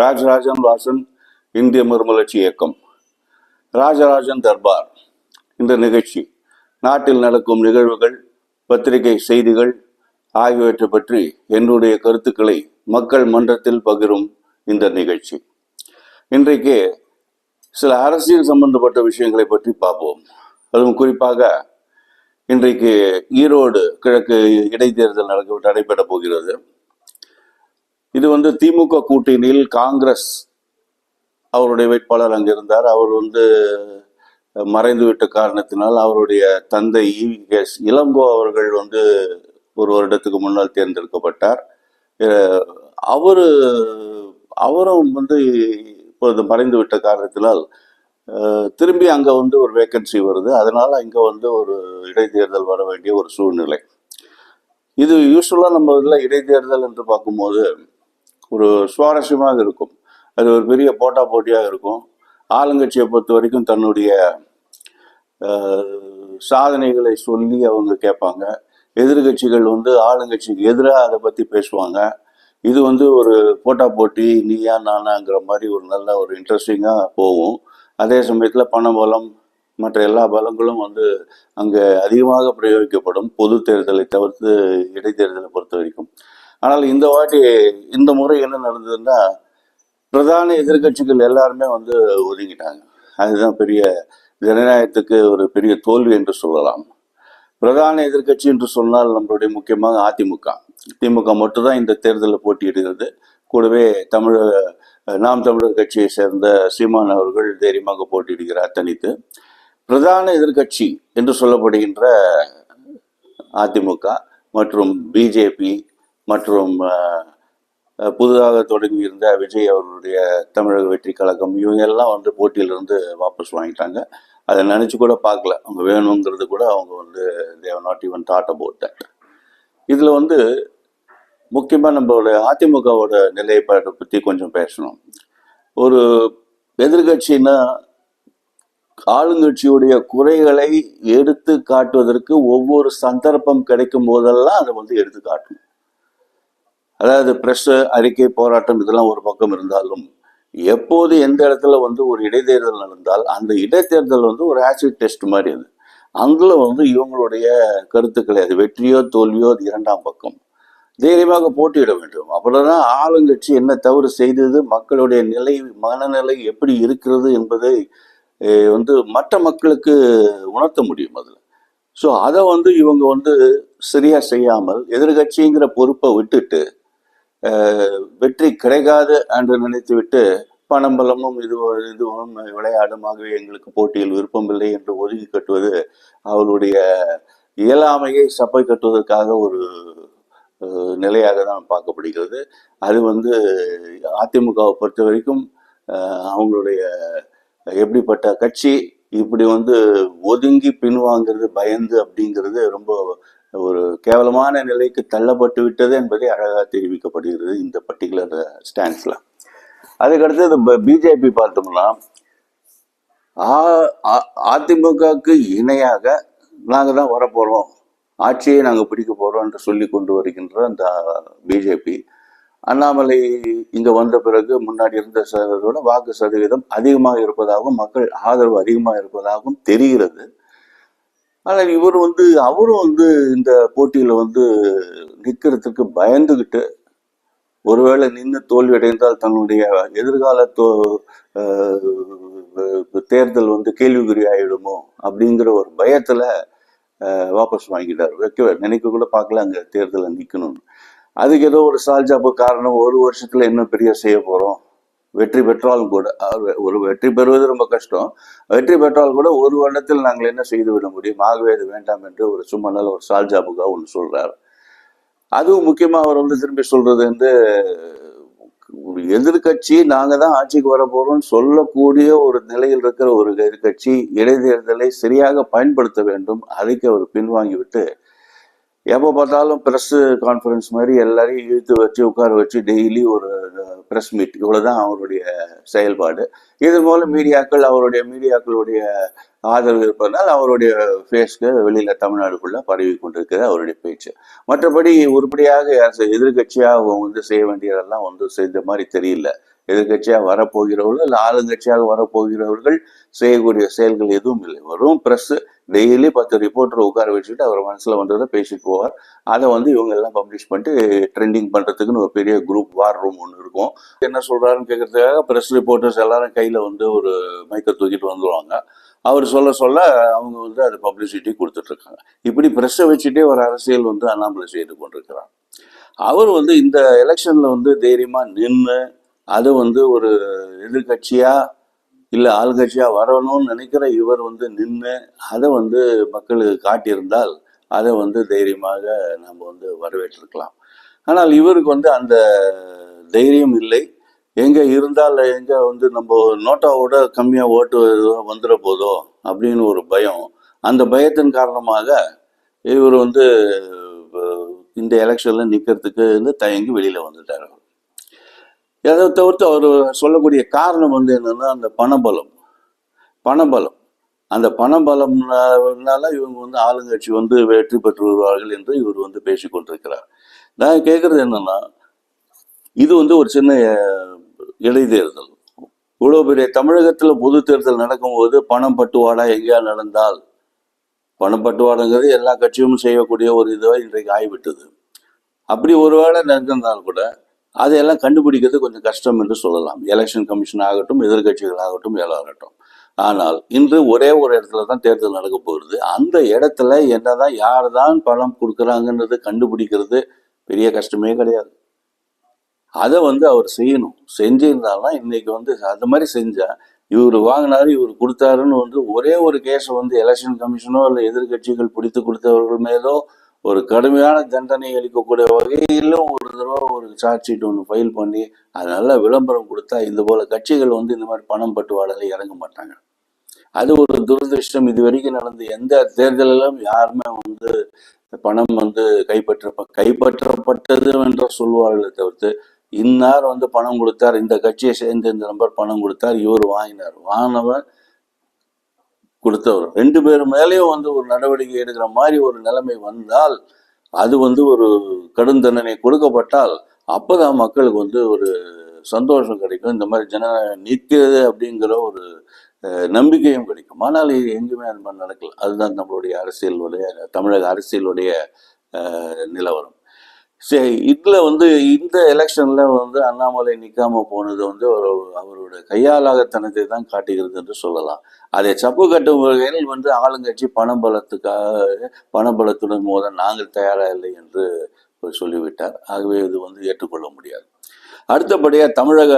ராஜராஜன் வாசன் இந்திய மறுமலர்ச்சி இயக்கம். ராஜராஜன் தர்பார். இந்த நிகழ்ச்சி நாட்டில் நடக்கும் நிகழ்வுகள் பத்திரிகை செய்திகள் ஆகியவற்றை பற்றி என்னுடைய கருத்துக்களை மக்கள் மன்றத்தில் பகிரும் இந்த நிகழ்ச்சி. இன்றைக்கு சில அரசியல் சம்பந்தப்பட்ட விஷயங்களை பற்றி பார்ப்போம். அதுவும் குறிப்பாக இன்றைக்கு ஈரோடு கிழக்கு இடைத்தேர்தல் நடக்க நடைபெற போகிறது. இது வந்து திமுக கூட்டணியில் காங்கிரஸ் அவருடைய வேட்பாளர் அங்கே இருந்தார் அவர் வந்து மறைந்து விட்ட காரணத்தினால் அவருடைய தந்தை எஸ் இளங்கோ அவர்கள் வந்து ஒரு வருடத்துக்கு முன்னால் தேர்ந்தெடுக்கப்பட்டார். அவர் அவரும் வந்து இப்பொழுது மறைந்து விட்ட காரணத்தினால் திரும்பி அங்கே வந்து ஒரு வேக்கன்சி வருது. அதனால் இங்கே வந்து ஒரு இடைத்தேர்தல் வர வேண்டிய ஒரு சூழ்நிலை. இது யூஸ்வலாக நம்ம இதில் இடைத்தேர்தல் என்று பார்க்கும்போது ஒரு சுவாரஸ்யமாக இருக்கும். அது ஒரு பெரிய போட்டா போட்டியாக இருக்கும். ஆளுங்கட்சியை பொறுத்த வரைக்கும் தன்னுடைய சாதனைகளை சொல்லி அவங்க கேட்பாங்க. எதிர்கட்சிகள் வந்து ஆளுங்கட்சிக்கு எதிராக அதை பற்றி பேசுவாங்க. இது வந்து ஒரு போட்டா போட்டி நீயா நானாங்கிற மாதிரி ஒரு நல்ல ஒரு இன்ட்ரெஸ்டிங்காக போகும். அதே சமயத்தில் பண பலம் மற்ற எல்லா பலங்களும் வந்து அங்கே அதிகமாக பிரயோகிக்கப்படும் பொது தேர்தலை தவிர்த்து இடைத்தேர்தலை பொறுத்த வரைக்கும். ஆனால் இந்த வாட்டி இந்த முறை என்ன நடந்ததுன்னா பிரதான எதிர்க்கட்சிகள் எல்லாருமே வந்து ஒதுங்கிட்டாங்க. அதுதான் பெரிய ஜனநாயகத்துக்கு ஒரு பெரிய தோல்வி என்று சொல்லலாம். பிரதான எதிர்க்கட்சி என்று சொன்னால் நம்மளுடைய முக்கியமாக அதிமுக. திமுக மட்டும்தான் இந்த தேர்தலில் போட்டியிடுகிறது. கூடவே தமிழ நாம் தமிழர் கட்சியை சேர்ந்த சீமான் அவர்கள் தைரியமாக போட்டியிடுகிறார் தனித்து பிரதான எதிர்க்கட்சி என்று சொல்லப்படுகின்ற அதிமுக மற்றும் பிஜேபி மற்றும் புதுதாக புதிதாக தொடங்கியிருந்த விஜய் அவர்களுடைய தமிழக வெற்றி கழகம் இவங்க எல்லாம் வந்து போட்டியிலிருந்து வாபஸ் வாங்கிட்டாங்க. அதை நினச்சி கூட பார்க்கல. அவங்க வேணுங்கிறது கூட அவங்க வந்து they not even thought about that இதில் வந்து முக்கியமாக நம்மளோட அதிமுகவோட நிலைப்பாட்டை பற்றி கொஞ்சம் பேசணும். ஒரு எதிர்கட்சின்னா ஆளுங்கட்சியுடைய குறைகளை எடுத்து காட்டுவதற்கு ஒவ்வொரு சந்தர்ப்பம் கிடைக்கும் போதெல்லாம் அதை வந்து எடுத்து காட்டணும். அதாவது பிரஸ் அறிக்கை போராட்டம் இதெல்லாம் ஒரு பக்கம் இருந்தாலும் எப்போது எந்த இடத்துல வந்து ஒரு இடைத்தேர்தல் நடந்தால் அந்த இடைத்தேர்தல் வந்து ஒரு ஆசிட் டெஸ்ட் மாதிரி அது. அங்கே வந்து இவங்களுடைய கருத்துக்களை அது வெற்றியோ தோல்வியோ அது இரண்டாம் பக்கம். தைரியமாக போட்டியிட வேண்டும். அப்புறம்தான் ஆளுங்கட்சி என்ன தவறு செய்தது மக்களுடைய நிலை மனநிலை எப்படி இருக்கிறது என்பதை வந்து மற்ற மக்களுக்கு உணர்த்த முடியும் அதில். ஸோ அதை வந்து இவங்க வந்து சரியா செய்யாமல் எதிர்கட்சிங்கிற பொறுப்பை விட்டுட்டு வெற்றி கிடைக்காது என்று நினைத்துவிட்டு பணம் பலமும் இது இதுவும் விளையாடுமாகவே எங்களுக்கு போட்டியில் விருப்பமில்லை என்று ஒதுக்கி கட்டுவது அவளுடைய இயலாமையை சப்பை கட்டுவதற்காக ஒரு நிலையாக தான் பார்க்கப்படுகிறது. அது வந்து அதிமுகவை பொறுத்த வரைக்கும் அவங்களுடைய எப்படிப்பட்ட கட்சி இப்படி வந்து ஒதுங்கி பின்வாங்கிறது பயந்து அப்படிங்கிறது ரொம்ப ஒரு கேவலமான நிலைக்கு தள்ளப்பட்டு விட்டது என்பதை அழகாக தெரிவிக்கப்படுகிறது இந்த பர்டிகுலர் ஸ்டாண்ட்ஸில் அதுக்கடுத்து இந்த பிஜேபி பார்த்தோம்னா ஆ- அதிமுகவுக்கு இணையாக நாங்கள் தான் வரப்போகிறோம் ஆட்சியை நாங்கள் பிடிக்க போகிறோம் என்று சொல்லி கொண்டு வருகின்ற அந்த பிஜேபி அண்ணாமலை இங்கே வந்த பிறகு முன்னாடி இருந்த சதவீதோட வாக்கு சதவீதம் அதிகமாக இருப்பதாகவும் மக்கள் ஆதரவு அதிகமாக இருப்பதாகவும் தெரிகிறது. ஆனால் இவர் வந்து அவரும் வந்து இந்த போட்டியில் வந்து நிற்கிறதுக்கு பயந்துக்கிட்டு ஒருவேளை நின்று தோல்வி அடைந்தால் தன்னுடைய எதிர்கால தோ தேர்தல் வந்து கேள்விக்குறி ஆகிடுமோ அப்படிங்கிற ஒரு பயத்தில் வாபஸ் வாங்கிட்டார். வைக்க நினைக்க கூட பார்க்கல அங்கே தேர்தலில் நிற்கணும்னு அதுக்கு ஏதோ ஒரு சால்ஜாப்பு காரணம் ஒரு வருஷத்தில் என்ன பெரிய செய்ய போகிறோம் வெற்றி பெற்றாலும் கூட அவர் ஒரு வெற்றி பெறுவது ரொம்ப கஷ்டம். வெற்றி பெற்றால் கூட ஒரு வருடத்தில் நாங்கள் என்ன செய்து விட முடியும்? ஆகவே அது வேண்டாம் என்று ஒரு சும்மா நல்ல ஒரு சால்ஜாப்புக்காக ஒன்று சொல்கிறார் அதுவும் முக்கியமாக அவர் வந்து திரும்பி சொல்றது வந்து எதிர்கட்சி எதிர்க்கட்சி தான் ஆட்சிக்கு வர சொல்லக்கூடிய ஒரு நிலையில் இருக்கிற ஒரு எதிர்க்கட்சி இடைத்தேர்தலை சரியாக பயன்படுத்த வேண்டும் அதுக்கு அவர் பின்வாங்கிவிட்டு எப்போ பார்த்தாலும் ப்ரெஸ் கான்ஃபரன்ஸ் மாதிரி எல்லாரையும் இழுத்து வச்சு உட்கார வச்சு டெய்லி ஒரு ப்ரெஸ் மீட் இவ்வளோதான் அவருடைய செயல்பாடு. இதன் மூலம் மீடியாக்கள் அவருடைய மீடியாக்களுடைய ஆதரவு இருப்பதனால் அவருடைய ஃபேஸ்க்கு வெளியில் தமிழ்நாடுக்குள்ளே பரவி கொண்டிருக்கிறது அவருடைய பேச்சு. மற்றபடி உருப்படியாக யார் செ- எதிர்க்கட்சியாக அவங்க வந்து செய்ய வேண்டியதெல்லாம் வந்து செய்த மாதிரி தெரியல. எதிர்கட்சியாக வரப்போகிறவர்கள் இல்லை ஆளுங்கட்சியாக வரப்போகிறவர்கள் செய்யக்கூடிய செயல்கள் எதுவும் இல்லை. வரும் ப்ரெஸ் டெய்லி பத்து ரிப்போர்ட்டர் உட்கார வச்சுட்டு அவர் மனசில் வந்ததை பேசிட்டு போவார். அதை வந்து இவங்க எல்லாம் பப்ளிஷ் பண்ணிட்டு ட்ரெண்டிங் பண்ணுறதுக்குன்னு ஒரு பெரிய குரூப் வார் ரூம் ஒன்று இருக்கும். என்ன சொல்கிறாருன்னு கேட்கறதுக்காக ப்ரெஸ் ரிப்போர்ட்டர்ஸ் எல்லாரும் கையில் வந்து ஒரு மைக்கை தூக்கிட்டு வந்துடுவாங்க அவர் சொல்ல சொல்ல அவங்க வந்து அது பப்ளிசிட்டி கொடுத்துட்ருக்காங்க இப்படி ப்ரெஸ்ஸை வச்சுட்டே ஒரு அரசியல் வந்து அண்ணாமலை செய்து கொண்டிருக்கிறார். அவர் வந்து இந்த எலெக்ஷனில் வந்து தைரியமாக நின்று அது வந்து ஒரு எதிர்கட்சியா இல்லை ஆள்கட்சியாக வரணும்னு நினைக்கிற இவர் வந்து நின்று அதை வந்து மக்களுக்கு காட்டியிருந்தால் அதை வந்து தைரியமாக நம்ம வந்து வரவேற்றிருக்கலாம். ஆனால் இவருக்கு வந்து அந்த தைரியம் இல்லை. எங்க இருந்தால் எங்க வந்து நம்ம நோட்டாவோட கம்மியா ஓட்டு வந்துட போதோ அப்படின்னு ஒரு பயம். அந்த பயத்தின் காரணமாக இவர் வந்து இந்த எலெக்ஷன்ல நிக்கிறதுக்கு வந்து தயங்கி வெளியில வந்துட்டார் அதை தவிர்த்து அவர் சொல்லக்கூடிய காரணம் வந்து என்னன்னா அந்த பணபலம். பணபலம். அந்த பணபலம்னால இவங்க வந்து ஆளுங்கட்சி வந்து வெற்றி பெற்று வருவார்கள் என்று இவர் வந்து பேசிக்கொண்டிருக்கிறார் நான் கேட்கறது என்னன்னா இது வந்து ஒரு சின்ன இடைத்தேர்தல் இவ்வளோ பெரிய தமிழகத்தில் பொது தேர்தல் நடக்கும்போது பணம் பட்டுவாடா எங்கேயா நடந்தால்? பணம் பட்டுவாடுங்கிறது எல்லா கட்சியும் செய்யக்கூடிய ஒரு இதுவாக இன்றைக்கு ஆகிவிட்டது அப்படி ஒருவேளை நடந்திருந்தால் கூட அதையெல்லாம் கண்டுபிடிக்கிறது கொஞ்சம் கஷ்டம் என்று சொல்லலாம். எலெக்ஷன் கமிஷன் ஆகட்டும் எதிர்கட்சிகள் ஆகட்டும் எல்லாகட்டும் ஆனால் இன்று ஒரே ஒரு இடத்துல தான் தேர்தல் நடக்க போகுது. அந்த இடத்துல என்னதான் யார் தான் பணம் கொடுக்குறாங்கன்றது கண்டுபிடிக்கிறது பெரிய கஷ்டமே கிடையாது. அதை வந்து அவர் செய்யணும். செஞ்சிருந்தாலும் இன்னைக்கு வந்து அது மாதிரி செஞ்சா இவர் வாங்கினாரு இவர் கொடுத்தாருன்னு வந்து ஒரே ஒரு கேஸை வந்து எலெக்ஷன் கமிஷனோ இல்லை எதிர்கட்சிகள் பிடித்து கொடுத்தவர்கள் மேலோ ஒரு கடுமையான தண்டனை அளிக்கக்கூடிய வகையிலும் ஒரு தடவை ஒரு சார்ஜ் ஷீட் ஒன்று ஃபைல் பண்ணி அது விளம்பரம் கொடுத்தா இந்த போல கட்சிகள் வந்து இந்த மாதிரி பணம் பட்டுவாடலை இறங்க மாட்டாங்க. அது ஒரு துரதிருஷ்டம். இது வரைக்கும் நடந்த எந்த தேர்தலிலும் யாருமே வந்து பணம் வந்து கைப்பற்ற கைப்பற்றப்பட்டது என்று சொல்வார்களே தவிர்த்து இன்னார் வந்து பணம் கொடுத்தார் இந்த கட்சியை சேர்ந்து இந்த நம்பர் பணம் கொடுத்தார் இவர் வாங்கினார். வாங்கினவன் கொடுத்தவர். ரெண்டு பேர் மேலேயும் வந்து ஒரு நடவடிக்கை எடுக்கிற மாதிரி ஒரு நிலைமை வந்தால் அது வந்து ஒரு கடும் தண்டனை கொடுக்கப்பட்டால் அப்போதான் மக்களுக்கு வந்து ஒரு சந்தோஷம் கிடைக்கும். இந்த மாதிரி ஜன நிற்கிறது அப்படிங்கிற ஒரு நம்பிக்கையும் கிடைக்கும். ஆனால் இது எங்குமே அந்த மாதிரி நடக்கல. அதுதான் நம்மளுடைய அரசியலுடைய தமிழக அரசியலுடைய நிலவரம். சரி இதில் வந்து இந்த எலெக்ஷனில் வந்து அண்ணாமலை நிற்காமல் போனது வந்து ஒரு அவருடைய கையாளாகத்தனத்தை தான் காட்டுகிறது என்று சொல்லலாம். அதை சப்பு கட்டும் வகையில் வந்து ஆளுங்கட்சி பணபலத்துக்காக பணபலத்துடன் மோத நாங்கள் தயாராக இல்லை என்று சொல்லிவிட்டார். ஆகவே இது வந்து ஏற்றுக்கொள்ள முடியாது. அடுத்தபடியாக தமிழக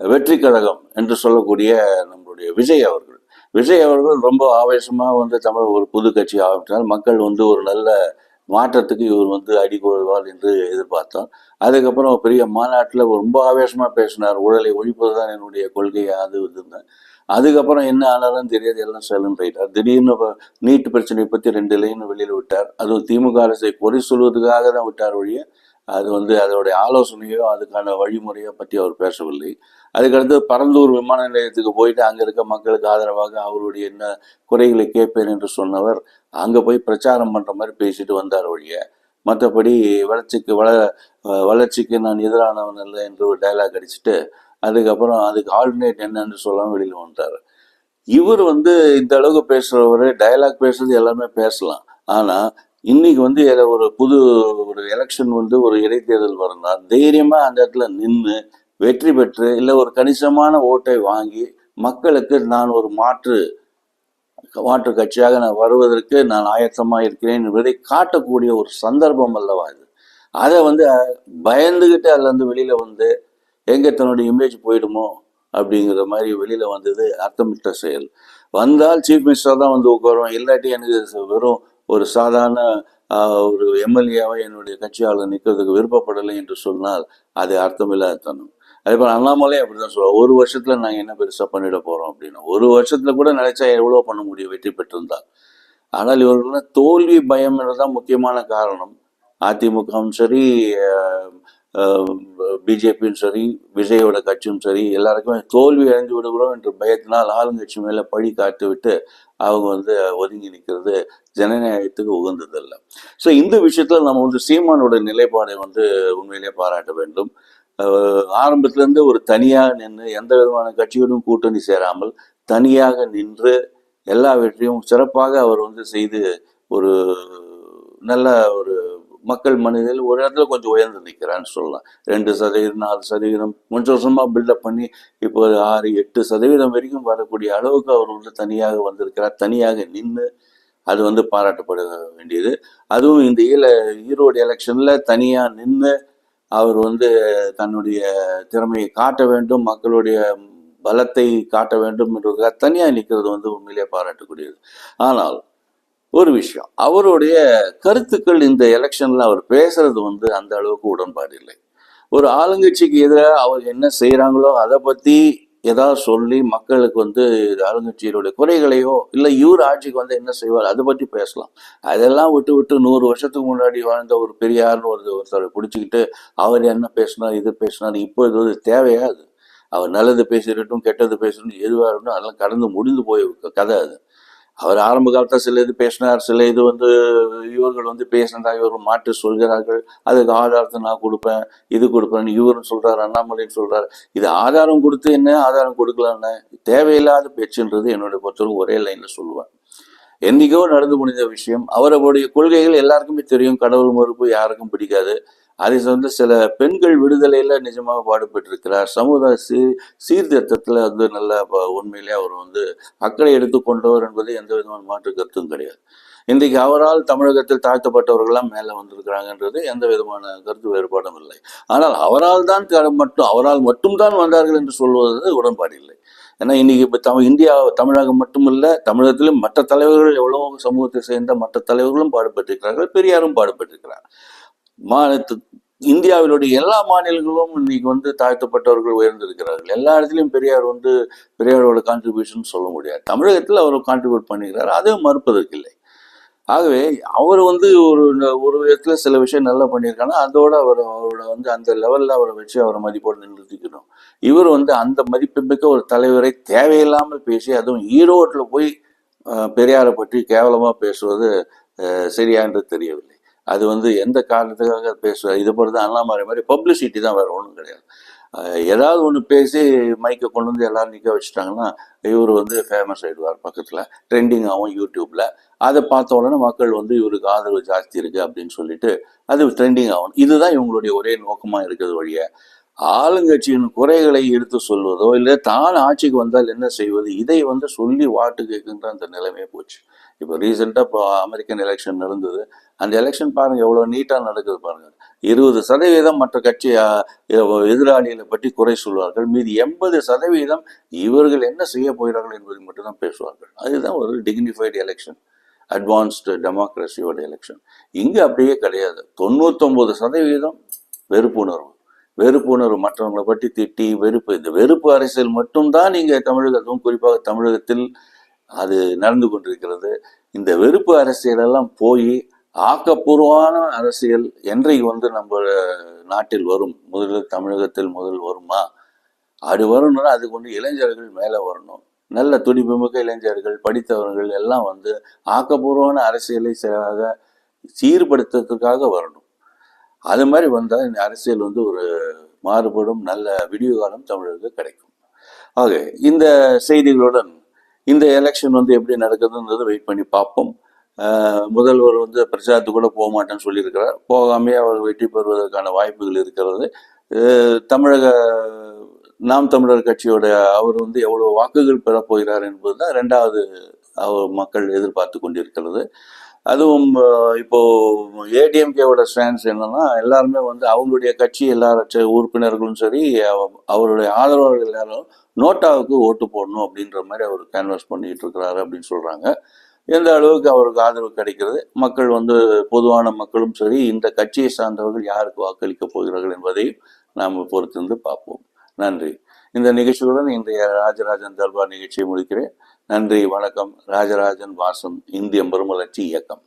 வெற்றி கழகம் என்று சொல்லக்கூடிய நம்மளுடைய விஜய் அவர்கள். விஜய் அவர்கள் ரொம்ப ஆவேசமாக வந்து தமிழ் ஒரு புது கட்சி ஆரம்பித்தால் மக்கள் வந்து ஒரு நல்ல மாற்றத்துக்கு இவர் வந்து அடிகொள்வார் என்று எதிர்பார்த்தோம் அதுக்கப்புறம் பெரிய மாநாட்டில் ரொம்ப ஆவேசமாக பேசினார். ஊழலை ஒழிப்பது தான் என்னுடைய கொள்கை அது இருந்தேன் அதுக்கப்புறம் என்ன ஆனாலும் தெரியாது எல்லாம் சைலண்ட் போயிட்டார் திடீர்னு நீட்டு நீட் பிரச்சனையை பற்றி ரெண்டு லைன் வெளியில் விட்டார். அதுவும் திமுக அரசை பொறி சொல்வதற்காக தான் விட்டார் ஒழிய அது வந்து அதோடைய ஆலோசனையோ அதுக்கான வழிமுறையோ பற்றி அவர் பேசவில்லை. அதுக்கடுத்து பரந்தூர் விமான நிலையத்துக்கு போயிட்டு அங்கே இருக்க மக்களுக்கு ஆதரவாக அவருடைய என்ன குறைகளை கேட்பேன் என்று சொன்னவர் அங்கே போய் பிரச்சாரம் பண்ணுற மாதிரி பேசிட்டு வந்தார் ஒழிய. மற்றபடி வளர்ச்சிக்கு வள வளர்ச்சிக்கு நான் எதிரானவன் இல்லை என்று ஒரு டைலாக் அடிச்சுட்டு அதுக்கப்புறம் அதுக்கு ஆல்டர்னேட் என்னன்னு சொல்லாமல் வெளியில் வந்துட்டார். இவர் வந்து இந்த அளவுக்கு பேசுகிறவர் டயலாக் பேசுறது எல்லாமே பேசலாம். ஆனால் இன்னைக்கு வந்து ஒரு புது ஒரு எலெக்ஷன் வந்து ஒரு இடைத்தேர்தல் வரணும்னா தைரியமா அந்த இடத்துல நின்று வெற்றி பெற்று இல்லை ஒரு கணிசமான ஓட்டை வாங்கி மக்களுக்கு நான் ஒரு மாற்று மாற்று கட்சியாக நான் வருவதற்கு நான் ஆயத்தமாக இருக்கிறேன் என்பதை காட்டக்கூடிய ஒரு சந்தர்ப்பம் அல்லவா இது? அதை வந்து பயந்துக்கிட்டு பயந்துகிட்டு வெளியில் வந்து எங்க தன்னுடைய இமேஜ் போயிடுமோ அப்படிங்கிற மாதிரி வெளியில் வந்தது அர்த்தமிட்ட செயல். வந்தால் சீஃப் மினிஸ்டர் தான் வந்து உட்காரும் இல்லாட்டி எனக்கு வெறும் ஒரு சாதாரண ஆஹ், ஒரு எம்எல்ஏவை என்னுடைய கட்சியாளர் நிற்கிறதுக்கு விருப்பப்படலை என்று சொன்னால் அது அர்த்தமில்லாதத்தனம். அதே போல் அண்ணாமலை அப்படிதான் சொல்லுவோம் ஒரு வருஷத்துல நாங்கள் என்ன பெருசா பண்ணிட போறோம் அப்படின்னு. ஒரு வருஷத்துல கூட நினைச்சா எவ்வளவு பண்ண முடியும் வெற்றி பெற்றிருந்தா ஆனால் இவர்கள் தோல்வி பயம் தான் முக்கியமான காரணம். அதிமுகவும் சரி பிஜேபியும் சரி விஜயோட கட்சியும் சரி எல்லாருக்குமே தோல்வி அடைந்து விடுகிறோம் என்ற பயத்தினால் ஆளுங்கட்சி மேலே பழி காட்டு விட்டு அவங்க வந்து ஒதுங்கி நிற்கிறது ஜனநாயகத்துக்கு உகந்ததல்ல. ஸோ இந்த விஷயத்தில் நம்ம வந்து சீமானோட நிலைப்பாடை வந்து உண்மையிலே பாராட்ட வேண்டும். ஆரம்பத்திலேருந்து ஒரு தனியாக நின்று எந்த விதமான கட்சியோடும் கூட்டணி சேராமல் தனியாக நின்று எல்லாவற்றையும் சிறப்பாக அவர் வந்து செய்து ஒரு நல்ல ஒரு மக்கள் மனதில் ஒரு இடத்துல கொஞ்சம் உயர்ந்து நிற்கிறான்னு சொல்லலாம். ரெண்டு சதவீதம் நாலு சதவீதம் கொஞ்சம் வருஷமா பில்டப் பண்ணி இப்போ ஒரு ஆறு எட்டு சதவீதம் வரைக்கும் வரக்கூடிய அளவுக்கு அவர் வந்து தனியாக வந்திருக்கிறார். தனியாக நின்று அது வந்து பாராட்டப்பட வேண்டியது. அதுவும் இந்த ஈல ஈரோடு எலெக்ஷன்ல தனியா நின்று அவர் வந்து தன்னுடைய திறமையை காட்ட வேண்டும் மக்களுடைய பலத்தை காட்ட வேண்டும் என்று தனியாக நிற்கிறது வந்து உண்மையிலே பாராட்டக்கூடியது. ஆனால் ஒரு விஷயம். அவருடைய கருத்துக்கள் இந்த எலெக்ஷன்ல அவர் பேசுறது வந்து அந்த அளவுக்கு உடன்பாடு இல்லை. ஒரு ஆளுங்கட்சிக்கு எதிராக அவர் என்ன செய்கிறாங்களோ அதை பத்தி ஏதாவது சொல்லி மக்களுக்கு வந்து ஆளுங்கட்சியினுடைய குறைகளையோ இல்லை இவர் ஆட்சிக்கு வந்து என்ன செய்வார் அதை பற்றி பேசலாம். அதெல்லாம் விட்டு விட்டு நூறு வருஷத்துக்கு முன்னாடி வாழ்ந்த ஒரு பெரியார்னு ஒரு ஒருத்தரை பிடிச்சிக்கிட்டு அவர் என்ன பேசினார் இது பேசினார் இப்போ இது வந்து தேவையா அது? அவர் நல்லது பேசிடட்டும் கெட்டது பேசணும் எதுவாக இருக்கட்டும் அதெல்லாம் கடந்து முடிந்து போய் கதை அது. அவர் ஆரம்ப காலத்தில் சில இது பேசினார் சில இது வந்து இவர்கள் வந்து பேசினதாக இவர்கள் மாற்றி சொல்கிறார்கள். அதுக்கு ஆதாரத்தை நான் கொடுப்பேன் இது கொடுப்பேன் இவருன்னு சொல்கிறார் அண்ணாமலைன்னு சொல்கிறார் இது ஆதாரம் கொடுத்து என்ன ஆதாரம் கொடுக்கலன்னு தேவையில்லாத பேச்சுன்றது என்னுடைய பொறுத்தவரை ஒரே லைனில் சொல்லுவேன். என்னைக்கோ நடந்து முடிந்த விஷயம் அவருடைய கொள்கைகள் எல்லாருக்குமே தெரியும் கடவுள் மறுப்பு யாருக்கும் பிடிக்காது. அதை வந்து சில பெண்கள் விடுதலையில நிஜமாக பாடுபட்டிருக்கிறார். சமுதாய சீ சீர்திருத்தத்தில் வந்து நல்ல ப- உண்மையிலே அவர் வந்து அக்கறை எடுத்துக்கொண்டவர் என்பது எந்த விதமான மாற்று கருத்தும் கிடையாது. இன்றைக்கு அவரால் தமிழகத்தில் தாழ்த்தப்பட்டவர்கள்லாம் மேலே வந்திருக்கிறாங்கன்றது எந்த விதமான கருத்து வேறுபாடும் இல்லை. ஆனால் அவரால் தான் மட்டும் அவரால் மட்டும்தான் வந்தார்கள் என்று சொல்வது உடன்பாடு இல்லை. ஏன்னா இன்னைக்கு இப்போ தமிழ் இந்தியா தமிழகம் மட்டுமல்ல தமிழகத்திலும் மற்ற தலைவர்கள் எவ்வளவோ சமூகத்தை சேர்ந்த மற்ற தலைவர்களும் பாடுபட்டிருக்கிறார்கள் பெரியாரும் பாடுபட்டிருக்கிறார். மாநில இந்தியாவிலுடைய எல்லா மாநிலங்களும் இன்னைக்கு வந்து தாழ்த்தப்பட்டவர்கள் உயர்ந்திருக்கிறார்கள். எல்லா இடத்துலையும் பெரியார் வந்து பெரியாரோட கான்ட்ரிபியூஷன் சொல்ல முடியாது. தமிழகத்தில் அவர் கான்ட்ரிபியூட் பண்ணிக்கிறார். அதுவும் மறுப்பதற்கு இல்லை. ஆகவே அவர் வந்து ஒரு ஒரு விதத்துல சில விஷயம் நல்லா பண்ணியிருக்காங்க அதோட அவர் அவரோட வந்து அந்த லெவலில் அவரை வச்சு அவரை மதிப்போடு நிறுத்திக்கணும். இவர் வந்து அந்த மதிப்புமிக்க ஒரு தலைவரை தேவையில்லாமல் பேசி அதுவும் ஈரோட்டில் போய் பெரியாரை பற்றி கேவலமாக பேசுவது சரியான்று சரியா என்று தெரியவில்லை. அது வந்து எந்த காரணத்துக்காக பேசுவார் இது போல தான் அண்ணாமலை மாதிரி பப்ளிசிட்டி தான் வேறு ஒன்றும் கிடையாது. ஏதாவது ஒன்று பேசி மைக்கை கொண்டு வந்து எல்லோரும் நிற்க வச்சுட்டாங்கன்னா இவர் வந்து ஃபேமஸ் ஆகிடுவார் பக்கத்தில் ட்ரெண்டிங் ஆகும் யூடியூப்பில் அதை பார்த்த உடனே மக்கள் வந்து இவருக்கு ஆதரவு ஜாஸ்தி இருக்குது அப்படின்னு சொல்லிட்டு அது ட்ரெண்டிங் ஆகணும் இதுதான் இவங்களுடைய ஒரே நோக்கமாக இருக்கிறது வழியை. ஆளுங்கட்சியின் குறைகளை எடுத்து சொல்வதோ இல்லை தான் ஆட்சிக்கு வந்தால் என்ன செய்வது இதை வந்து சொல்லி வாட்டு கேட்கின்ற அந்த நிலைமையே போச்சு. இப்போ ரீசெண்டாக இப்போ அமெரிக்கன் எலெக்ஷன் நடந்தது. அந்த எலெக்ஷன் பாருங்கள் எவ்வளோ நீட்டாக நடக்குது பாருங்கள் இருபது சதவீதம் மற்ற கட்சி எதிராளிகளை பற்றி குறை சொல்வார்கள். மீதி எண்பது சதவீதம் இவர்கள் என்ன செய்ய போகிறார்கள் என்பதை மட்டும்தான் பேசுவார்கள். அதுதான் ஒரு டிக்னிஃபைடு எலெக்ஷன் அட்வான்ஸ்டு டெமோக்ரஸியோட எலெக்ஷன் இங்கே அப்படியே கிடையாது. தொண்ணூத்தொம்பது சதவீதம் வெறுப்புணர்வு. வெறுப்புணர்வு மற்றவங்களை பற்றி திட்டி வெறுப்பு. இந்த வெறுப்பு அரசியல் மட்டும்தான் நீங்கள் தமிழகத்தும் குறிப்பாக தமிழகத்தில் அது நடந்து கொண்டிருக்கிறது. இந்த வெறுப்பு அரசியலெல்லாம் போய் ஆக்கப்பூர்வமான அரசியல் என்றைக்கு வந்து நம்ம நாட்டில் வரும்? முதலில் தமிழகத்தில் முதல் வருமா? அது வரணும்னா அதுக்கு வந்து இளைஞர்கள் மேலே வரணும். நல்ல துடிப்புமிக்க இளைஞர்கள் படித்தவர்கள் எல்லாம் வந்து ஆக்கப்பூர்வமான அரசியலை ச- சீர்படுத்துறதுக்காக வரணும். அது மாதிரி வந்தால் இந்த அரசியல் வந்து ஒரு மாறுபடும் நல்ல விடிவு காலம் தமிழருக்கு கிடைக்கும். ஆக இந்த செய்திகளுடன் இந்த எலெக்ஷன் வந்து எப்படி நடக்குதுன்றது வெயிட் பண்ணி பார்ப்போம். முதல்வர் வந்து பிரச்சாரத்துக்கு கூட போக மாட்டேன்னு சொல்லியிருக்கிறார். போகாமே அவர் வெற்றி பெறுவதற்கான வாய்ப்புகள் இருக்கிறது. தமிழக நாம் தமிழர் கட்சியோட அவர் வந்து எவ்வளோ வாக்குகள் பெறப்போகிறார் போகிறார் என்பதுதான் ரெண்டாவது அவர் மக்கள் எதிர்பார்த்து கொண்டிருக்கிறது. அதுவும் இப்போ ஏடிஎம்கேவோட ஸ்டான்ஸ் என்னன்னா எல்லாருமே வந்து அவங்களுடைய கட்சி எல்லாரும் உறுப்பினர்களும் சரி அவருடைய ஆதரவாளர்கள் எல்லாரும் நோட்டாவுக்கு ஓட்டு போடணும் அப்படின்ற மாதிரி அவர் கேன்வாஸ் பண்ணிட்டு இருக்கிறாரு அப்படின்னு சொல்றாங்க. எந்த அளவுக்கு அவருக்கு ஆதரவு கிடைக்கிறது? மக்கள் வந்து பொதுவான மக்களும் சரி இந்த கட்சியை சார்ந்தவர்கள் யாருக்கு வாக்களிக்க போகிறார்கள் என்பதையும் நாம் பொறுத்திருந்து பார்ப்போம். நன்றி. இந்த நிகழ்ச்சியுடன் இன்றைய ராஜராஜன் தர்பார் நிகழ்ச்சியை முடிக்கிறேன். நன்றி வணக்கம். ராஜராஜன் வாசம் இந்திய மறுமலர்ச்சி இயக்கம்.